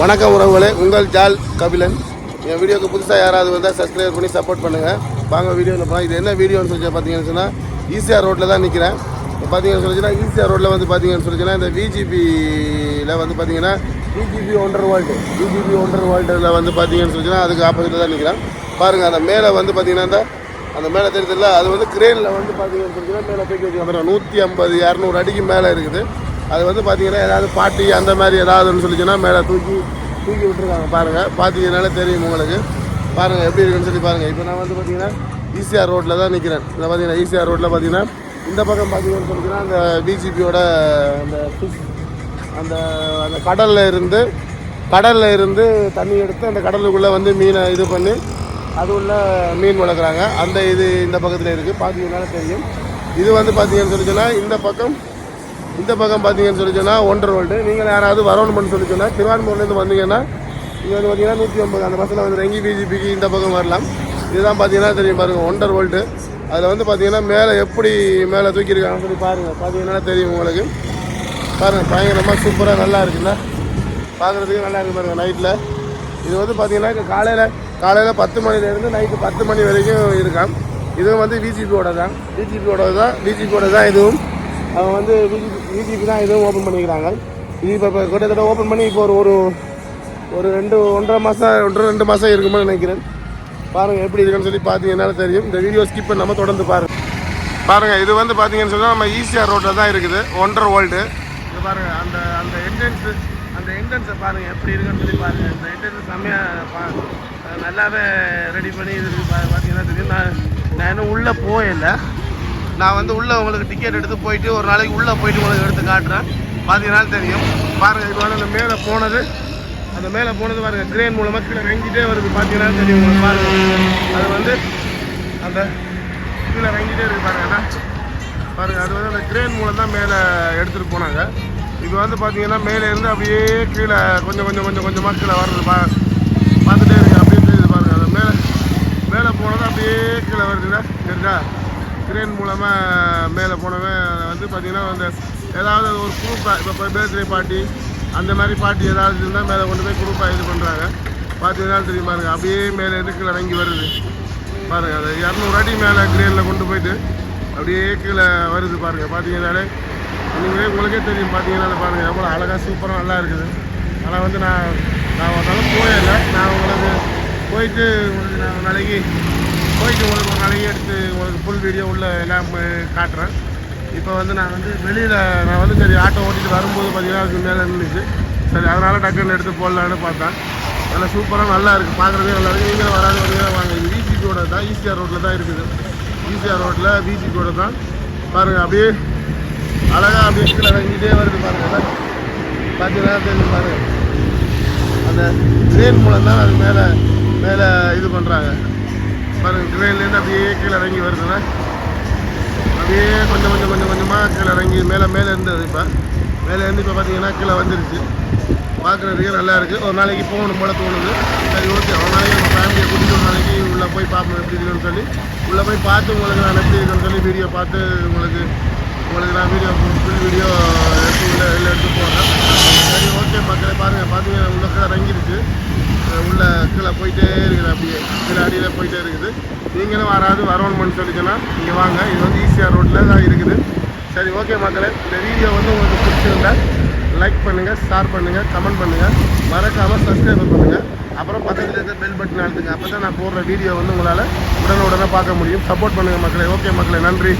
வணக்கம் உறவுகளே உங்கள் ஜால் கபிலன். என் வீடியோக்கு புதுசாக யாராவது வந்தால் சப்ஸ்கிரைப் பண்ணி சப்போர்ட் பண்ணுங்கள் வாங்க வீடியோவில் போனால் இது என்ன வீடியோன்னு சொல்லி பார்த்தீங்கன்னு சொன்னால் ஈசிஆர் ரோட்டில் தான் நிற்கிறேன் இப்போ பார்த்தீங்கன்னு சொல்லிச்சுன்னா ஈசிஆர் ரோட்டில் வந்து பார்த்தீங்கன்னு சொல்லிச்சுன்னா இந்த விஜிபியில் வந்து பார்த்தீங்கன்னா விஜிபி ஒன்றரை வேர்ல்டு விஜிபி ஒன்றரை வேர்ல்டில் வந்து பார்த்தீங்கன்னு சொல்லிச்சுன்னா அதுக்கு ஆப்போசிட்டில் தான் நிற்கிறேன் பாருங்கள் அந்த மேலே வந்து பார்த்தீங்கன்னா இந்த அந்த மேலே தெரியுதுல்ல அது வந்து கிரேனில் வந்து பார்த்தீங்கன்னு சொல்லிச்சுன்னா மேலே போய் வச்சுருக்காங்க. நூற்றி ஐம்பது இரநூறு அடிக்கு மேலே இருக்குது. அது வந்து பார்த்தீங்கன்னா ஏதாவது பாட்டி அந்த மாதிரி ஏதாவதுன்னு சொல்லிச்சுன்னா மேலே தூக்கி தூக்கி விட்டுருக்காங்க. பாருங்கள் பார்த்தீங்கன்னாலே தெரியும் உங்களுக்கு. பாருங்கள் எப்படி இருக்குன்னு சொல்லி பாருங்கள் இப்போ நான் வந்து பார்த்தீங்கன்னா ஈசிஆர் ரோட்டில் தான் நிற்கிறேன் இந்த பார்த்தீங்கன்னா ஈசிஆர் ரோட்டில் பார்த்தீங்கன்னா இந்த பக்கம் பார்த்தீங்கன்னு சொல்லிச்சுன்னா அந்த பிஜிபியோட அந்த அந்த அந்த கடலில் இருந்து கடலில் இருந்து தண்ணி எடுத்து அந்த கடலுக்குள்ளே வந்து மீனை இது பண்ணி அது உள்ள மீன் வளர்க்குறாங்க. அந்த இது இந்த பக்கத்தில் இருக்குது பார்த்தீங்கன்னாலே தெரியும். இது வந்து பார்த்தீங்கன்னு சொல்லிச்சுன்னா இந்த பக்கம் இந்த பக்கம் பார்த்தீங்கன்னு சொல்லி சொன்னால் ஒன்றரை வோல்ட்டு நீங்கள் யாராவது வரணும்னு சொல்லி சொன்னால் திருவான்மூர்லேருந்து வந்தீங்கன்னா இங்கே வந்து பார்த்தீங்கன்னா நூற்றி ஐம்பது அந்த பஸ்ஸில் வந்து ரெங்கி பிஜிபிக்கு இந்த பக்கம் வரலாம். இதுதான் பார்த்தீங்கன்னா தெரியும் பாருங்கள் ஒன்றரை வோல்ட்டு அதில் வந்து பார்த்தீங்கன்னா மேலே எப்படி மேலே தூக்கியிருக்காங்கன்னு சொல்லி பாருங்கள் பார்த்தீங்கன்னா தெரியும் உங்களுக்கு. பாருங்கள் பயங்கரமாக சூப்பராக நல்லா இருக்குண்ணா பார்க்குறதுக்கு நல்லா இருக்கு பாருங்கள் நைட்டில் இது வந்து பார்த்தீங்கன்னா காலையில் காலையில் பத்து மணிலேருந்து நைட்டு பத்து மணி வரைக்கும் இருக்கான் இதுவும் வந்து பிஜிபியோட தான் பிஜிபியோட தான் பிஜிபியோட தான் இதுவும். அவங்க வந்து விஜிபி தான் இதுவும் ஓப்பன் பண்ணிக்கிறாங்க. இது இப்போ கிட்டத்தட்ட ஓப்பன் பண்ணி இப்போ ஒரு ஒரு ஒரு ரெண்டு ஒன்றரை மாதம் ஒன்றரை ரெண்டு மாதம் இருக்குமான்னு நினைக்கிறேன். பாருங்கள் எப்படி இருக்குன்னு சொல்லி பார்த்தீங்கன்னா தெரியும். இந்த வீடியோ ஸ்கிப் பண்ணாமல் தொடர்ந்து பாருங்கள் பாருங்கள் இது வந்து பார்த்தீங்கன்னு சொன்னால் நம்ம ஈசிஆர் ரோட்டில் தான் இருக்குது. ஒன்றரை வேர்ல்டு இது பாருங்கள் அந்த அந்த என்ட்ரன்ஸு அந்த என்ட்ரன்ஸை பாருங்கள் எப்படி இருக்குன்னு சொல்லி பாருங்கள் இந்த என்ட்ரன்ஸ் செம்மையாக பா நல்லாவே ரெடி பண்ணி இது பா- பார்த்தீங்கன்னா தெரியும். நான் நான் இன்னும் உள்ளே போயில்லை நான் வந்து உள்ளே உங்களுக்கு டிக்கெட் எடுத்து போயிட்டு ஒரு நாளைக்கு உள்ளே போயிட்டு உங்களுக்கு எடுத்து காட்டுறேன். பார்த்தீங்கன்னா தெரியும். பாருங்கள் இப்போ வந்து அந்த மேலே போனது. அந்த மேலே போனது பாருங்கள் கிரேன் மூலமாக கீழே இறங்கிட்டே வருது. பார்த்தீங்கன்னா தெரியும் உங்களுக்கு பாருங்கள் அது வந்து அந்த கீழே இறங்கிட்டே இருக்குது பாருங்க பாருங்கள் அது வந்து அந்த கிரேன் மூலம் தான் மேலே எடுத்துகிட்டு போனாங்க. இப்போ வந்து பார்த்தீங்கன்னா மேலே இருந்து அப்படியே கீழே கொஞ்சம் கொஞ்சம் கொஞ்சம் கொஞ்சமாக கீழே வர்றது பா பார்த்துட்டே இருக்கு அப்படியே தெரியுது பாருங்கள் அது மேலே மேலே போனது அப்படியே கீழே வருதுண்ணா தெரிஞ்சா கிரேன் மூலமாக மேலே போனவன் வந்து பார்த்தீங்கன்னா அந்த ஏதாவது ஒரு குரூப்பாக இப்போ பேர்த்டே பார்ட்டி அந்த மாதிரி பார்ட்டி ஏதாவது இருந்தால் மேலே கொண்டு போய் குரூப்பாக இது பண்ணுறாங்க பார்த்தீங்கன்னா தெரியும் பாருங்க அப்படியே மேலே இருந்து கீழே இறங்கி வருது. பாருங்கள் அது இரநூறு அடி மேலே கிரேனில் கொண்டு போயிட்டு அப்படியே கீழே வருது பாருங்கள் பார்த்தீங்கன்னாலே. நீங்களே உங்களுக்கே தெரியும் பார்த்தீங்கன்னா பாருங்கள் எவ்வளோ அழகாக சூப்பராக நல்லா இருக்குது. ஆனால் வந்து நான் நான் ஒரு நாளும் போயிடல நான் உங்களுக்கு போயிட்டு நான் நாளைக்கு போயிட்டு உங்களுக்கு எடுத்து உங்களுக்கு ஃபுல் வீடியோ உள்ள எல்லாம் காட்டுறேன். இப்போ வந்து நான் வந்து வெளியில் நான் வந்து சரி ஆட்டோ ஓட்டிட்டு வரும்போது பார்த்தீங்கன்னா அதுக்கு மேலே இருந்துச்சு சரி அதனால் டக்குன்னு எடுத்து போடலான்னு பார்த்தேன். நல்லா சூப்பராக நல்லா இருக்குது பார்க்குறதே நல்லா இருக்குது நீங்களும் வராது வந்தீங்கன்னா வாங்க. இது தான். ஈசிஆர் ரோட்டில் தான் இருக்குது. ஈசிஆர் ரோட்டில் விஜிபியோட தான். பாருங்கள் அப்படியே அழகாக அப்படியே கீழே இறங்கிட்டே வருது பாருங்கள் பார்த்தீங்கன்னா தெரிஞ்சு பாருங்கள் அந்த ட்ரெயின் மூலம் தான் அது மேலே மேலே இது பண்ணுறாங்க பாருங்கள் ட்ரெயின்லேருந்து அப்படியே கீழே இறங்கி வருதுண்ணா அப்படியே கொஞ்சம் கொஞ்சம் கொஞ்சம் கொஞ்சமாக கீழே இறங்கி மேலே மேலே இருந்தது இப்போ. மேலே இருந்து இப்போ பார்த்தீங்கன்னா கீழே வந்துருச்சு. பார்க்குறதுக்கே நல்லா இருக்குது ஒரு நாளைக்கு போகணும் போல தோணுது. சரி ஓகே. ஒரு நாளைக்கு நம்ம ஃபேமிலியை கூட்டிகிட்டு ஒரு நாளைக்கு உள்ளே போய் பார்ப்போம் எப்படி இருக்குன்னு சொல்லி. உள்ளே போய் பார்த்து உங்களுக்கு நான் எப்படி இருக்குன்னு சொல்லி வீடியோ பார்த்து உங்களுக்கு உங்களுக்கு நான் வீடியோ ஃபுல் வீடியோ எடுத்து உள்ளே எடுத்து போடுறேன். சரி ஓகே மக்களை பாருங்கள் பார்த்தீங்கன்னா உள்ளே இறங்கி உள்ள கீழே போயிட்டே இருக்குது அப்படியே. கீழே அடியில் போயிட்டே இருக்குது. நீங்களும் வராது வரணும்னு சொல்லிச்சுன்னா நீங்கள் வாங்க. இது வந்து ஈஸியாக ரோட்டில் தான் இருக்குது. சரி ஓகே மக்களே. இந்த வீடியோ வந்து உங்களுக்கு பிடிச்சிருந்தா லைக் பண்ணுங்கள் ஷேர் பண்ணுங்கள் கமெண்ட் பண்ணுங்கள் மறக்காமல் சப்ஸ்கிரைப் பண்ணுங்கள் அப்புறம் பக்கத்தில் இருக்க பெல் பட்டன் அழுத்துங்க. அப்போ தான் நான் போடுற வீடியோ வந்து உங்களால் உடனே உடனே பார்க்க முடியும். சப்போர்ட் பண்ணுங்கள் மக்களே. ஓகே மக்களே நன்றி.